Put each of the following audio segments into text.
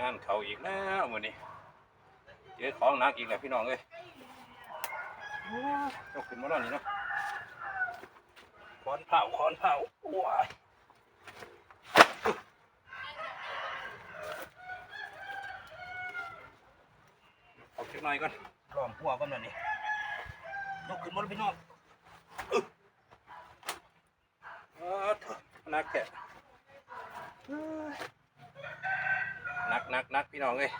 งานเขาอีกแล้วมื้อนี้เจอของหนักอีกแล้วพี่น้องเอ้ยโอ้ยยกขึ้นมาแล้วนี่เนาะคอนเผาคอนเผาว้ายเอาเล็กน้อยก่อนล้อมหัวก่อนหน่อยนี่ยกขึ้นมาแล้วพี่น้องอึ๊บอ้าวเถอะหนักแค่ กหนักหนักพี่น้องเอ้ย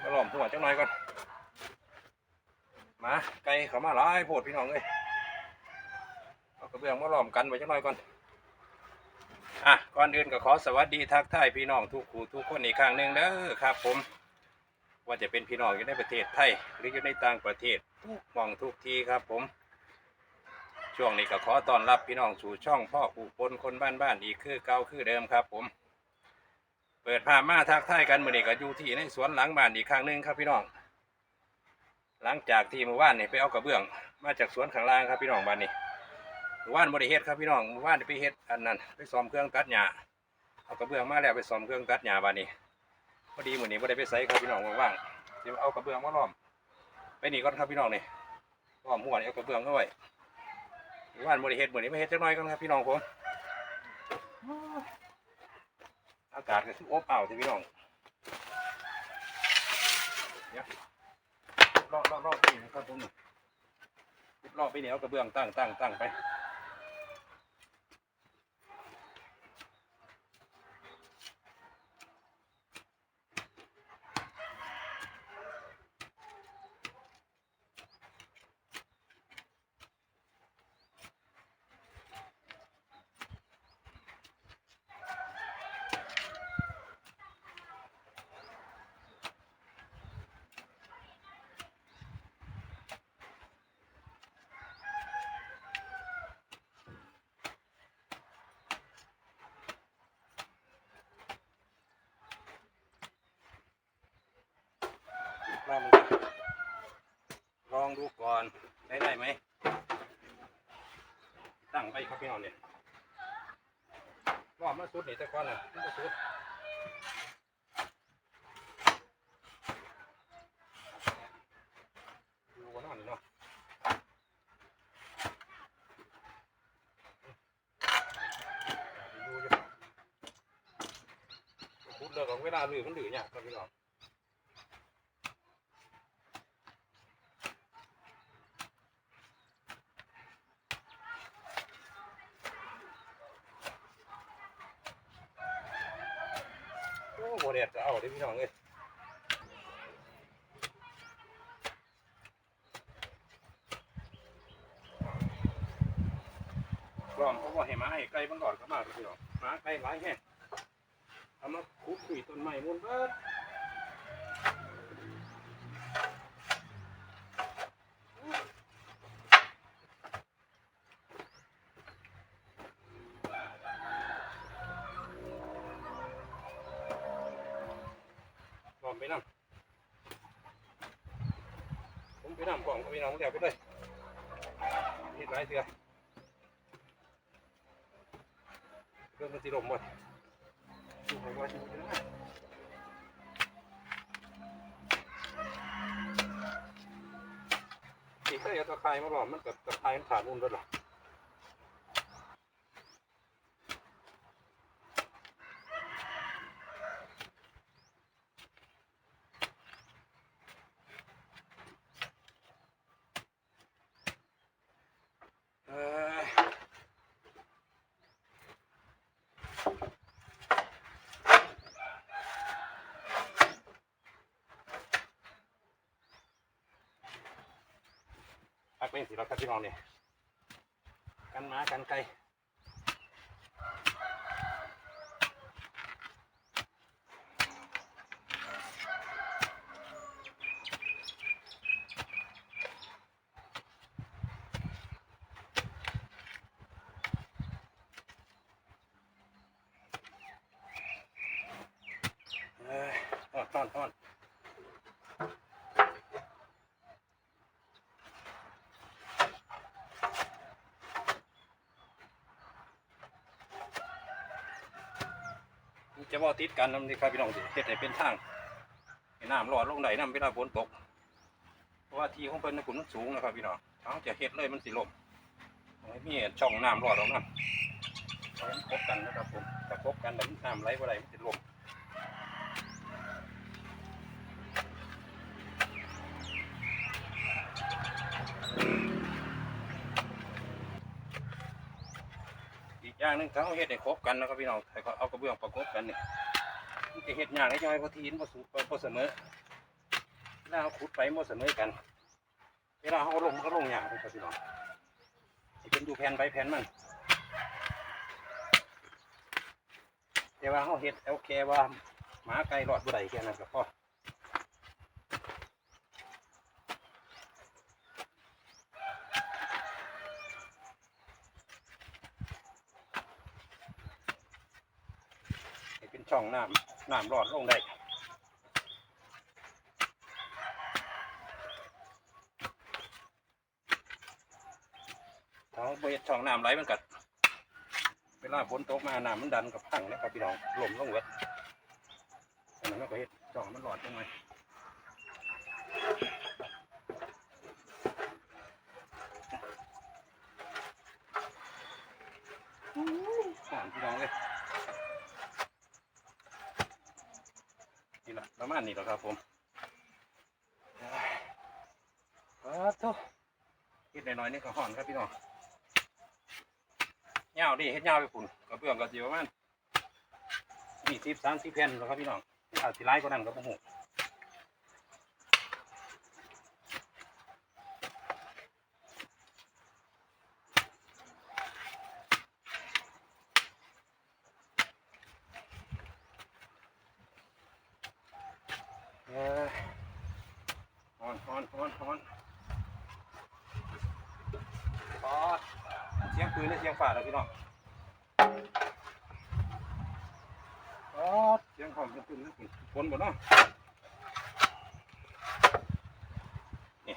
มาหล้อมหัวจังหน่อยก่อน มาไก่เขามาหลายโพดพี่น้องเอ้ยเอากระเบื้องมาหล้อมกันไว้จังหน่อยก่อนอะก่อนอื่นก็ขอสวัสดีทักทายพี่น้องทุกคู่ทุกคนอีกครั้งหนึ่งเด้อครับ ผม ว่าจะเป็นพี่น้องอยู่ในประเทศไทยหรืออยู่ในต่างประเทศทุกมองทุกทีครับ ผม ช่วงนี้ก็ขอต้อนรับพี่น้องสู่ช่องพ่อปู่ปนคนบ้านบ้านๆอีกคือเก่าคือเดิมครับ ผม เปิดพามาทักทายกันเมื่อนี้ก็อยู่ที่ในสวนหลังบ้านอีกครั้งหนึ่งครับพี่น้อง หลังจากที่เมื่อวานนี่ไปเอากระเบื้อง มาจากสวนข้างล่างครับพี่น้องบ้านนี้เมื่อวานบริเฮ็ดครับพี่น้องเมื่อวานไปเฮ็ดอันนั้นไปซ่อมเครื่องตัดหญ้าเอากระเบื้องมาแล้วไปซ่อมเครื่องตัดหญ้าบ้านนี้พอดีเมื้อนี้บ่ได้ไปใส่ครับพี่น้องว่างๆสิเอากระเบื้องมาล้อม ไปนี่ก่อนครับพี่น้องนี่ล้อมหัวนี่เอากระเบื้องเข้าไว้เมื่อวานบริเฮ็ดมื้อนี้มาเฮ็ดจักหน่อยกันครับพี่น้องผม อากาศก็คืออบอ้าวที่พี่น้องเนี่ยรอบรอบรอบไปนะครับผมรอบไปเหนียวกระเบื้องตั้งตั้งตั้งไปลองดูลองดูก่อนได้ได้ไหมตั้งไปครับพี่น้องเนี่ยรอบมาสุดนี่แต่ก่อนน่ะมันก็สุดอยู่บนนั่นเนาะอยู่อยู่พุดเลิกของเวลาลือมันลือเนี่ยกครับพี่น้องโอ้โหเด็ดจะเอาได้พี่น้องเลยกล่อมเพราะว่าให้มาให้ไก่มันหลอดเข้ามาครับพี่น้องมาไก่หลายแห่ง เอามาคุดคุยต้นไม้มุนเบิดกล่อมไปนั่งผมไปนั่งกล่องก็พี่น้องเดี๋ยวไปเลยเห็ดหลายเสือเครื่องมันสิลมหมด ตีกได้เอาตะไคร้มาหลอมมันกับตะไคร้มันขาดมุนไปหรอเอ้ย พักเล่สิเราครับพี่น้องเนี่ยกันหมากันไก่เอ้ยทอดทออน จะบ่ติดกันนำนี่ครับพี่น้องสิเฮ็ดให้เป็นทางให้น้ำรอดลงไหนน้ำเวลาฝนตก เพราะว่าที่ของเพิ่นน่ะขุนมันสูงนะครับพี่น้องถ้าเราจะเฮ็ดเลยมันสิล่มมีช่องน้ำรอดออกน้ำเอาให้มันคบกันนะครับผมถ้าคบกันแล้วน้ำไหลบ่ได้มันสิล่ม อย่างหนึงถ้าเราเฮ็ดให้ครบกันนะครับพี่น้องให้เขาเอากระเบื้องประกบกันนี่มันจะเฮ็ดยากให้ย่อยเพราะทีนบ่สูบ่บ่เสมอเวลาเราขุดไปหมดเสมอกัน เวลาเขาลงมันก็ลงอย่างครับพี่น้องให้เป็นอยู่แผ่นไปแผ่นมัน แต่ว่าเขาเฮ็ดโอเคว่าหมาไก่รอดบ่ได้แค่นั้นก็พอให้เป็น ช่องน้ำน้ำรอดลงได้ถ้าเราบ่เฮ็ดช่องน้ำไหลมันกัดเวลาฝนตกมาน้ำมันดันกับพังนะครับพี่น้องหล่มลงเวดอันนั้นเราก็เฮ็ดช่องมันหลอดลงมาหอมพี่น้องเลยนี่แหละ ประมาณนี้แหละครับผมอ้าวโถ่เฮ็ดหน่อยๆนี่ก็ห่อนครับพี่น้องเงาดิเฮ็ดยาไปพุ่นกระเบื้องก็สิประมาณยี่สิบสามสิบแผ่นแล้วครับพี่น้องอาจสิไล่ก็นั่นก็บ่ฮู้ ฮอนฮอนฮอนฮอนอ๋อเสียงปืนและเสียงฝ่าแล้วพี่น้องอ๋อเสียงของเสียงปืนเสียงปืนฝนหมดเนาะนี่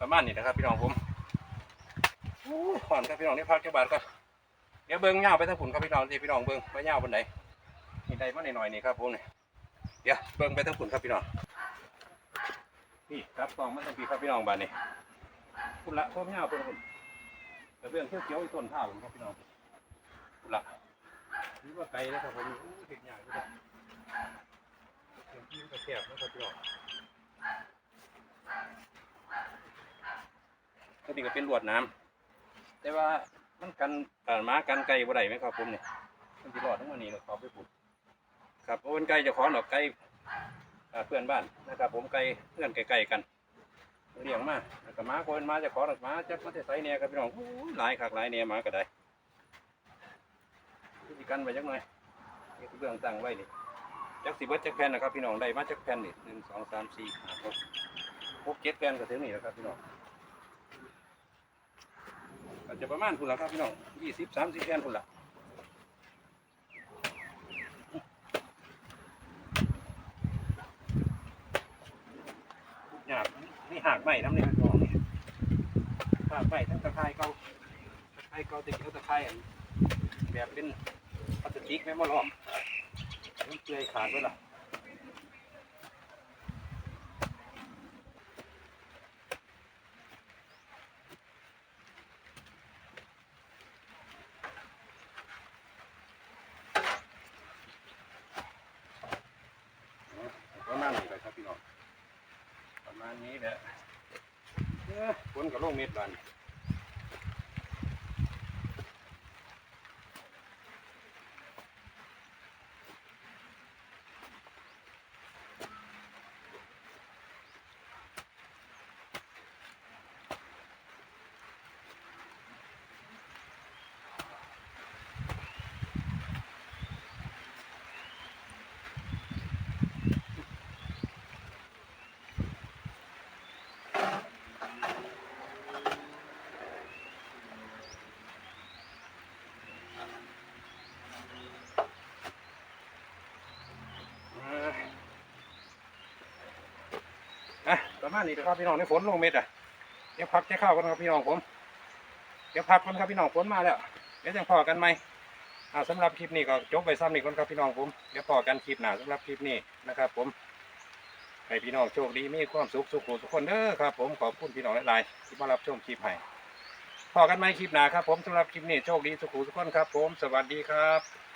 ประมาณนี้นะครับพี่น้องผมโอ้ยผ่อนครับพี่น้องนี่พักเจ้าบาทก็เดี๋ยวเบิ้งเงาวไปทั้งผุนครับพี่น้องที่พี่น้องเบิ้งไปเงาวบนไหนนี่ได้มาหน่อยๆนี่ครับผมเนี่ย เดี๋ยวเบิ้งไปทั้งผุนครับพี่น้องนี่ครับกองมันต้องปีครับพี่น้องบานนี่คุณละพ่อแม่เอาเป็นคนแต่เรื่องเที่ยวเกี่ยวอีต้นท่าผมครับพี่น้องคุณละนี่ว่าไกลแล้วครับผมเห็นใหญ่ด้วยเสียงที่กระแคบนะครับพี่น้องก็ดีก็เป็นลวดน้ำแต่ว่ามันกันเอ่อม้ากันไก่บ่ได้ไหมครับผมเนี่ยมันจะรอดทั้งวันนี้เราขอไปปลูก ครับเพราะเป็นไก่จะขอหนอกไก่เพื่อนบ้านนะครับ ผมไก่เพื่อนไก่ๆกันเลี้ยงมาแล้วก็มาคนมาจะขอหมาจะมาจะใส่เนี่ยครับพี่น้องหลายคักหลายเนี่ยหมาก็ได้พิธีกันไว้จักหน่อยเรื่องตั้งไว้นี่จักสิเบิดจักแผ่นนะครับพี่น้องได้มาจักแผ่นนี่หนึ่งสองสามสี่ห้าหกหกเจ็ดแผ่นก็ถึงนี่แล้วครับพี่น้องก็จะประมาณพุ่นละครับพี่น้องยี่สิบสามสิบแผ่นพุ่นละหยาบนี่ หากใหม่น้ำเนี่ยพี่น้องเนี่ยหากใหม่ทั้งตะไคร้เกาตะไคร้เกาตะเกียวตะไคร้แบบเป็นพลาสติกไม่มาล้อมมันเปื่อยขาดไว้ละประมาณนี้เลยครับพี่น้องประมาณนี้แหละ ฝนกับลงเม็ดบันเอ้ออะ ประมาณนี้นะครับพี่น้องในฝนลงเม็ดอะเดี๋ยวพักแค่ข้าวกันครับพี่น้องผม เดี๋ยวพักกันครับพี่น้องฝนมาแล้วเดี๋ยวจะพอกันไหมอ่าสำหรับคลิปนี้ก็จบไปซ้ำนี่ก่อนครับพี่น้องผมเดี๋ยวพอกันคลิปหน้าสำหรับคลิปนี้นะครับ ผมให้พี่น้องโชคดีมีความสุขสุขทุกคนเด้อครับผมขอบคุณพี่น้องหลายๆที่มารับชมคลิปให้พอกันไหมคลิปหน้าครับผมสำหรับคลิปนี้โชคดีสุขทุกคนครับ ผมสวัสดีครับ